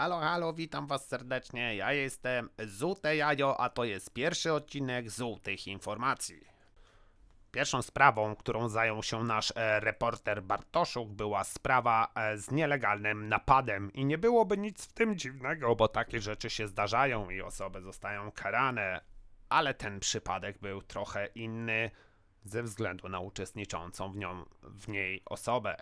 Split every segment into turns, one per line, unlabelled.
Halo, halo, witam was serdecznie. Ja jestem Zute Jajo, a to jest pierwszy odcinek Złotych Informacji. Pierwszą sprawą, którą zajął się nasz e, reporter Bartoszuk, była sprawa e, z nielegalnym napadem. I nie byłoby nic w tym dziwnego, bo takie rzeczy się zdarzają i osoby zostają karane. Ale ten przypadek był trochę inny ze względu na uczestniczącą w, nią, w niej osobę.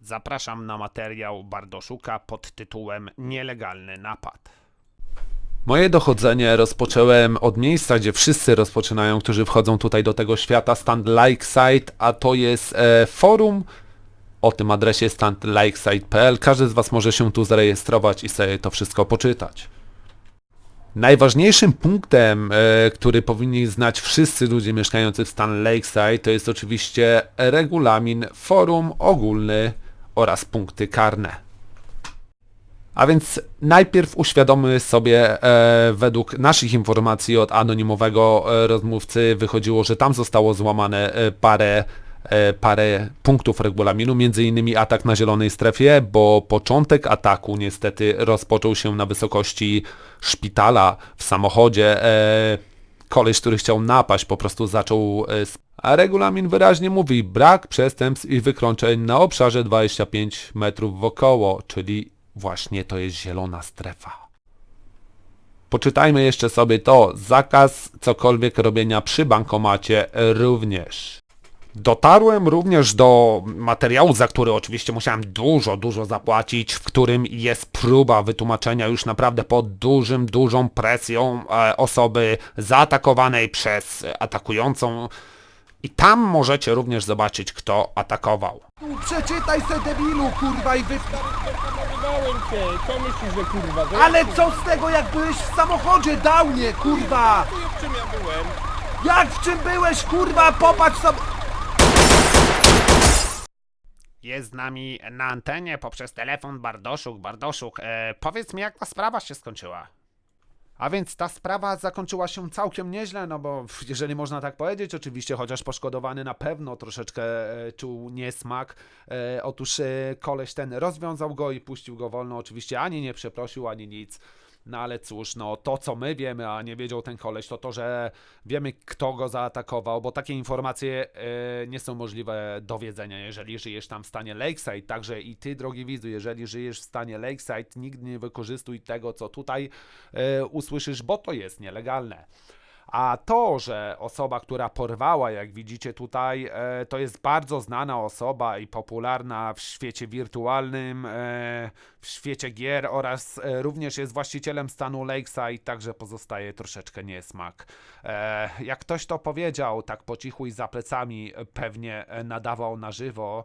Zapraszam na materiał Bardoszuka pod tytułem Nielegalny napad.
Moje dochodzenie rozpocząłem od miejsca, gdzie wszyscy rozpoczynają, którzy wchodzą tutaj do tego świata, stand like site, a to jest e, forum o tym adresie standlikesite.pl. Każdy z Was może się tu zarejestrować i sobie to wszystko poczytać. Najważniejszym punktem, e, który powinni znać wszyscy ludzie mieszkający w Stan Lakeside, to jest oczywiście regulamin forum ogólny oraz punkty karne. A więc najpierw uświadommy sobie, e, według naszych informacji od anonimowego e, rozmówcy wychodziło, że tam zostało złamane e, parę, e, parę punktów regulaminu, innymi atak na zielonej strefie, bo początek ataku niestety rozpoczął się na wysokości szpitala w samochodzie. E, koleś, który chciał napaść, po prostu zaczął... e, A regulamin wyraźnie mówi brak przestępstw i wykroczeń na obszarze 25 metrów wokoło, czyli właśnie to jest zielona strefa. Poczytajmy jeszcze sobie to. Zakaz cokolwiek robienia przy bankomacie również. Dotarłem również do materiału, za który oczywiście musiałem dużo, dużo zapłacić, w którym jest próba wytłumaczenia już naprawdę pod dużym, dużą presją e, osoby zaatakowanej przez atakującą. I tam możecie również zobaczyć, kto atakował.
Przeczytaj se debilu, kurwa i wy...
Cię, co myślisz, że kurwa,
Ale co z tego jak byłeś w samochodzie, downie, kurwa!
ja w czym ja byłem?
Jak w czym byłeś, kurwa, popatrz sobie...
Jest z nami na antenie poprzez telefon Bardoszuk. Bardoszuk, e, powiedz mi, jak ta sprawa się skończyła? A więc ta sprawa zakończyła się całkiem nieźle, no bo jeżeli można tak powiedzieć, oczywiście, chociaż poszkodowany na pewno troszeczkę e, czuł niesmak. E, otóż e, koleś ten rozwiązał go i puścił go wolno. Oczywiście ani nie przeprosił, ani nic. No ale cóż, no to co my wiemy, a nie wiedział ten koleś, to to, że wiemy kto go zaatakował, bo takie informacje e, nie są możliwe do wiedzenia, jeżeli żyjesz tam w stanie Lakeside. Także i ty, drogi widzu, jeżeli żyjesz w stanie Lakeside, nigdy nie wykorzystuj tego, co tutaj e, usłyszysz, bo to jest nielegalne. A to, że osoba, która porwała, jak widzicie tutaj, e, to jest bardzo znana osoba i popularna w świecie wirtualnym, e, w świecie gier oraz e, również jest właścicielem stanu Lakeside, także pozostaje troszeczkę niesmak. Jak ktoś to powiedział, tak po cichu i za plecami pewnie nadawał na żywo,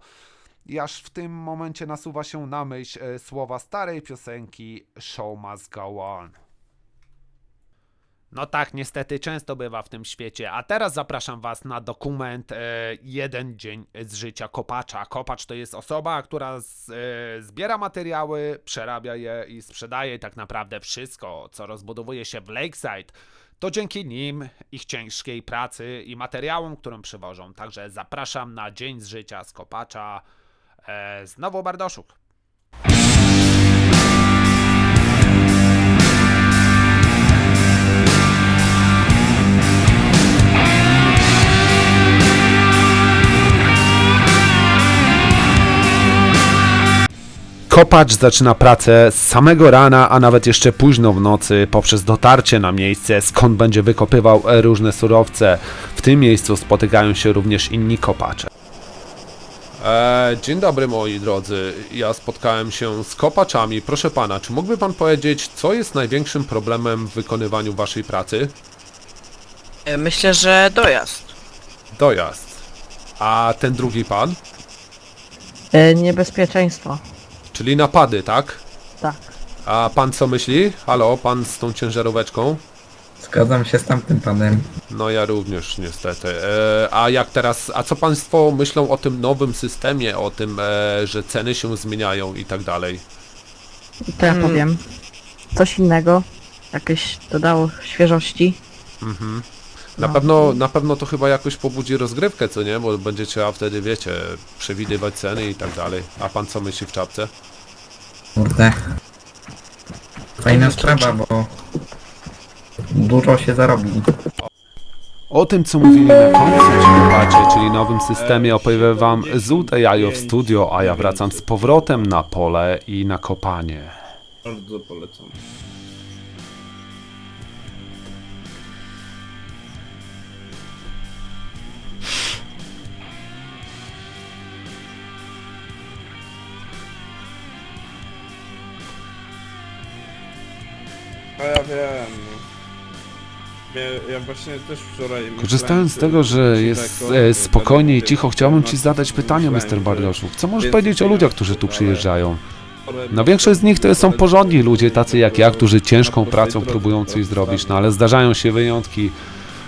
i aż w tym momencie nasuwa się na myśl słowa starej piosenki Show must go on. No tak, niestety często bywa w tym świecie. A teraz zapraszam Was na dokument e, Jeden dzień z życia kopacza. Kopacz to jest osoba, która z, e, zbiera materiały, przerabia je i sprzedaje tak naprawdę wszystko, co rozbudowuje się w Lakeside. To dzięki nim, ich ciężkiej pracy i materiałom, którym przywożą. Także zapraszam na dzień z życia z kopacza. E, znowu Bardoszuk.
Kopacz zaczyna pracę z samego rana, a nawet jeszcze późno w nocy, poprzez dotarcie na miejsce, skąd będzie wykopywał różne surowce. W tym miejscu spotykają się również inni kopacze. E, dzień dobry moi drodzy, ja spotkałem się z kopaczami. Proszę pana, czy mógłby pan powiedzieć, co jest największym problemem w wykonywaniu waszej pracy?
E, Myślę, że dojazd.
Dojazd. A ten drugi pan?
E, niebezpieczeństwo.
Czyli napady, tak?
Tak.
A pan co myśli? Halo, pan z tą ciężaróweczką?
Zgadzam się z tamtym panem.
No ja również niestety. E, a jak teraz, a co państwo myślą o tym nowym systemie, o tym, e, że ceny się zmieniają i tak dalej?
To ja
Mm.
powiem. Coś innego. Jakieś dodało świeżości.
Na
No.
pewno, na pewno to chyba jakoś pobudzi rozgrywkę, co nie? Bo będzie trzeba wtedy, wiecie, przewidywać ceny i tak dalej. A pan co myśli w czapce?
Kurde. Fajna sprawa, bo dużo się zarobi.
O tym, co mówili na końcu ci chłopacie, czyli nowym systemie, opowiem wam Zude Jajo w studio, a ja wracam z powrotem na pole i na kopanie.
Bardzo polecam. A ja wiem. no. Ja, ja właśnie też wczoraj.
Korzystając z tego, że jest
lekko,
e, spokojnie i
będę
cicho, chciałbym ci zadać pytanie, Mr. Bardoszów. Co możesz powiedzieć o ludziach, którzy tu przyjeżdżają? No większość z nich to są porządni ludzie, tacy jak ja, którzy ciężką pracą próbują coś zrobić, no ale zdarzają się wyjątki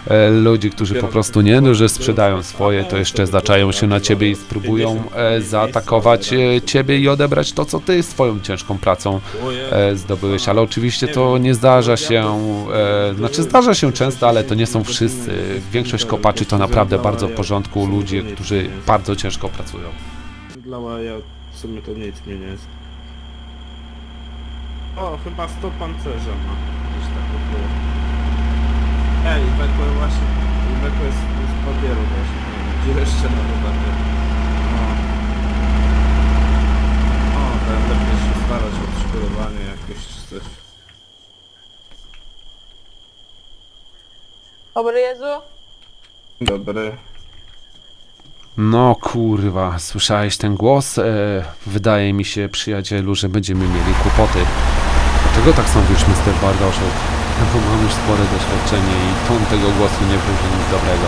e, ludzi, którzy po prostu nie dość, że sprzedają swoje, to jeszcze zaczają się na ciebie i spróbują e, zaatakować e, ciebie i odebrać to, co ty swoją ciężką pracą zdobyłeś, ale oczywiście to nie zdarza się, znaczy zdarza się często, ale to nie są wszyscy. Większość kopaczy to naprawdę bardzo w porządku ludzie, którzy bardzo ciężko pracują.
Dla łaja w sumie to nic mnie nie jest. O, chyba 100 pancerza ma. Ej, Iweko właśnie, Iweko jest z papieru właśnie. Gdzie jeszcze na roboty. O. O, lepiej się starać o odszkodowanie jakieś czy coś.
Dobry Jezu?
Dobry.
No kurwa, słyszałeś ten głos? E, wydaje mi się, przyjacielu, że będziemy mieli kłopoty. Dlaczego tak sądzisz, Mr. Bardoszu? Bo mam już spore doświadczenie i ton tego głosu nie wróży nic dobrego.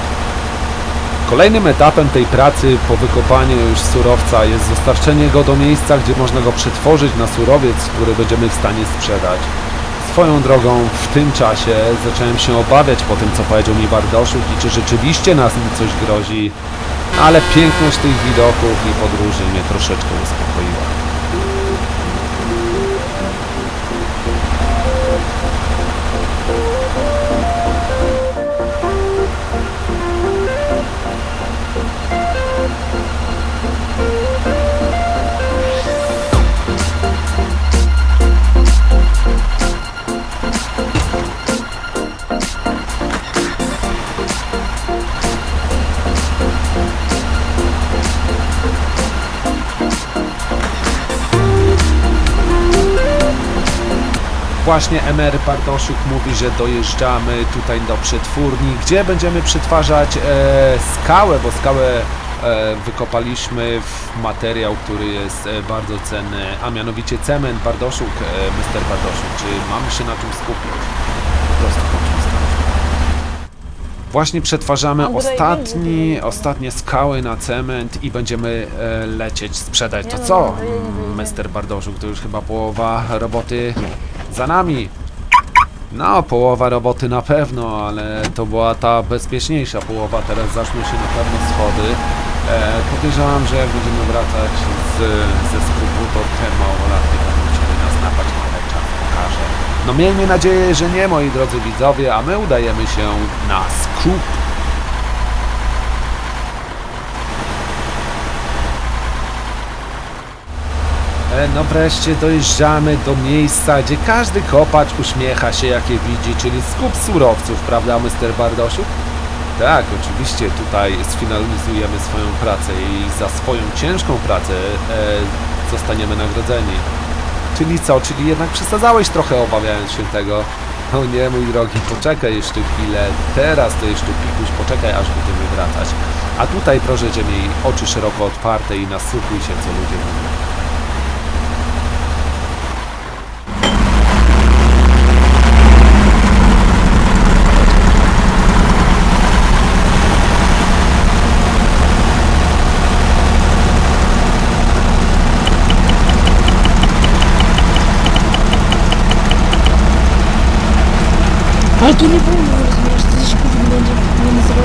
Kolejnym etapem tej pracy po wykopaniu już surowca jest dostarczenie go do miejsca, gdzie można go przetworzyć na surowiec, który będziemy w stanie sprzedać. Swoją drogą w tym czasie zacząłem się obawiać po tym, co powiedział mi Bardoszuk i czy rzeczywiście nas coś grozi, ale piękność tych widoków i podróży mnie troszeczkę uspokoiła. Właśnie MR Bartosiuk mówi, że dojeżdżamy tutaj do przetwórni, gdzie będziemy przetwarzać e, skałę, bo skałę e, wykopaliśmy w materiał, który jest e, bardzo cenny, a mianowicie cement Bardoszuk, e, Mr. Bardoszuk. Czy mamy się na czym skupić? Właśnie przetwarzamy ostatni, ostatnie skały na cement i będziemy e, lecieć, sprzedać. To co. Mr. Bardoszuk? To już chyba połowa roboty za nami. No, połowa roboty na pewno, ale to była ta bezpieczniejsza połowa. Teraz zaczną się na pewno schody. E, podejrzewam, że jak będziemy wracać z, ze skupu, to te małolatki będą chcieli nas napaść, ale czas pokaże. No miejmy nadzieję, że nie, moi drodzy widzowie, a my udajemy się na skup. No wreszcie dojeżdżamy do miejsca, gdzie każdy kopacz uśmiecha się, jakie widzi, czyli skup surowców, prawda, Mr. Bardosiu? Tak, oczywiście tutaj sfinalizujemy swoją pracę i za swoją ciężką pracę e, zostaniemy nagrodzeni. Czyli co, czyli jednak przesadzałeś trochę obawiając się tego? O nie, mój drogi, poczekaj jeszcze chwilę, teraz to jeszcze pikuś, poczekaj aż będziemy wracać. A tutaj proszę Cię oczy szeroko otwarte i nasłuchuj się, co ludzie mówią.
Ale tu nie wolno, rozumiesz, to się kurwa będzie nie nazywał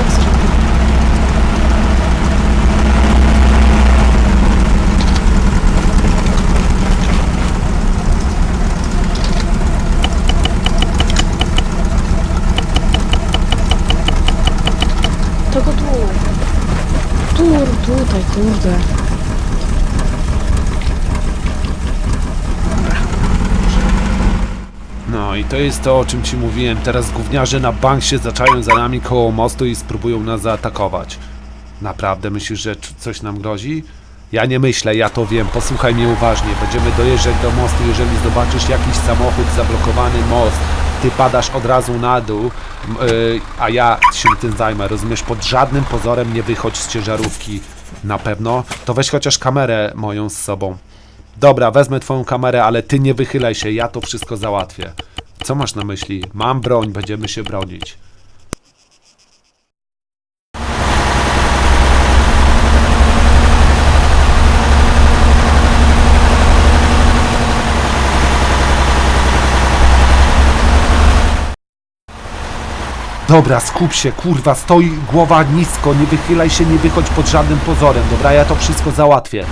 Tylko tu. Tu, tutaj, kurde.
I to jest to, o czym ci mówiłem. Teraz gówniarze na bank się zaczają za nami koło mostu i spróbują nas zaatakować. Naprawdę myślisz, że coś nam grozi? Ja nie myślę, ja to wiem. Posłuchaj mnie uważnie. Będziemy dojeżdżać do mostu, jeżeli zobaczysz jakiś samochód, zablokowany most. Ty padasz od razu na dół, m, y, a ja się tym zajmę. Rozumiesz? Pod żadnym pozorem nie wychodź z ciężarówki. Na pewno. To weź chociaż kamerę moją z sobą. Dobra, wezmę twoją kamerę, ale ty nie wychylaj się, ja to wszystko załatwię. Co masz na myśli? Mam broń, będziemy się bronić. Dobra, skup się, kurwa, stoi głowa nisko, nie wychylaj się, nie wychodź pod żadnym pozorem, dobra, ja to wszystko załatwię.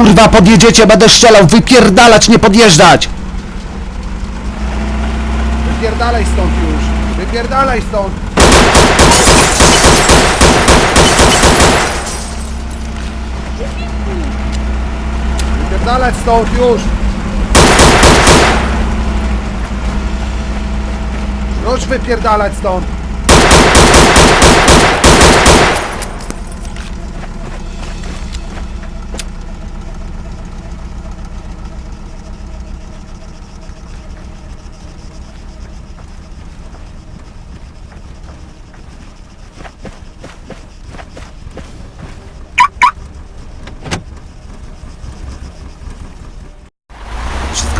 Kurwa, podjedziecie, będę strzelał, wypierdalać, nie podjeżdżać!
Wypierdalaj stąd już! Wypierdalaj stąd! Wypierdalać stąd już! Już wypierdalać stąd!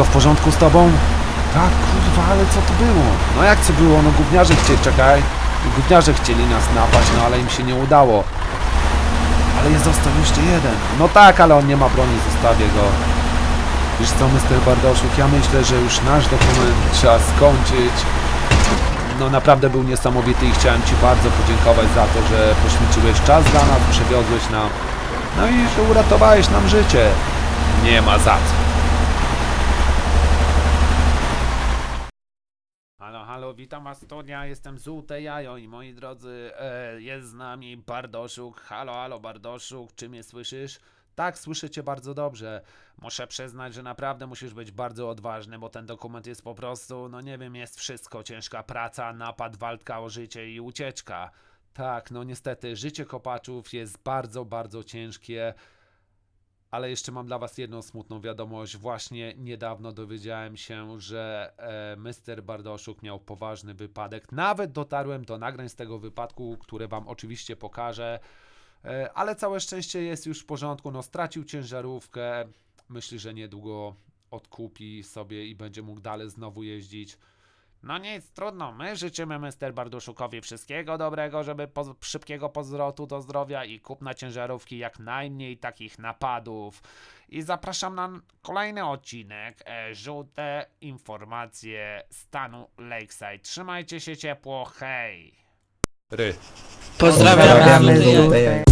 Wszystko w porządku z tobą? Tak, kurwa, ale co to było? No jak co było? No gówniarze chcieli, czekaj. Gówniarze chcieli nas napaść, no ale im się nie udało. Ale jest został jeszcze jeden. No tak, ale on nie ma broni, zostawię go. Wiesz co, Mr. Bardoszuk, ja myślę, że już nasz dokument trzeba skończyć. No naprawdę był niesamowity i chciałem Ci bardzo podziękować za to, że poświęciłeś czas dla nas, przewiozłeś nam. No i że uratowałeś nam życie. Nie ma za co.
Witam was studnia, jestem Żółte Jajo i moi drodzy, e, jest z nami Bardoszuk. Halo, halo Bardoszuk, czy mnie słyszysz? Tak, słyszę cię bardzo dobrze. Muszę przyznać, że naprawdę musisz być bardzo odważny, bo ten dokument jest po prostu, no nie wiem, jest wszystko. Ciężka praca, napad, walka o życie i ucieczka. Tak, no niestety, życie kopaczów jest bardzo, bardzo ciężkie. Ale jeszcze mam dla Was jedną smutną wiadomość. Właśnie niedawno dowiedziałem się, że e, Mr. Bardoszuk miał poważny wypadek. Nawet dotarłem do nagrań z tego wypadku, które Wam oczywiście pokażę. E, ale całe szczęście jest już w porządku. No, stracił ciężarówkę. Myślę, że niedługo odkupi sobie i będzie mógł dalej znowu jeździć. No nic, trudno. My życzymy Mr. Barduszukowi wszystkiego dobrego, żeby po, szybkiego powrotu do zdrowia i kupna ciężarówki, jak najmniej takich napadów. I zapraszam na kolejny odcinek. E, żółte informacje stanu Lakeside. Trzymajcie się ciepło, hej!
Ry.
Pozdrawiam.
Pozdrawiamy
Jajo.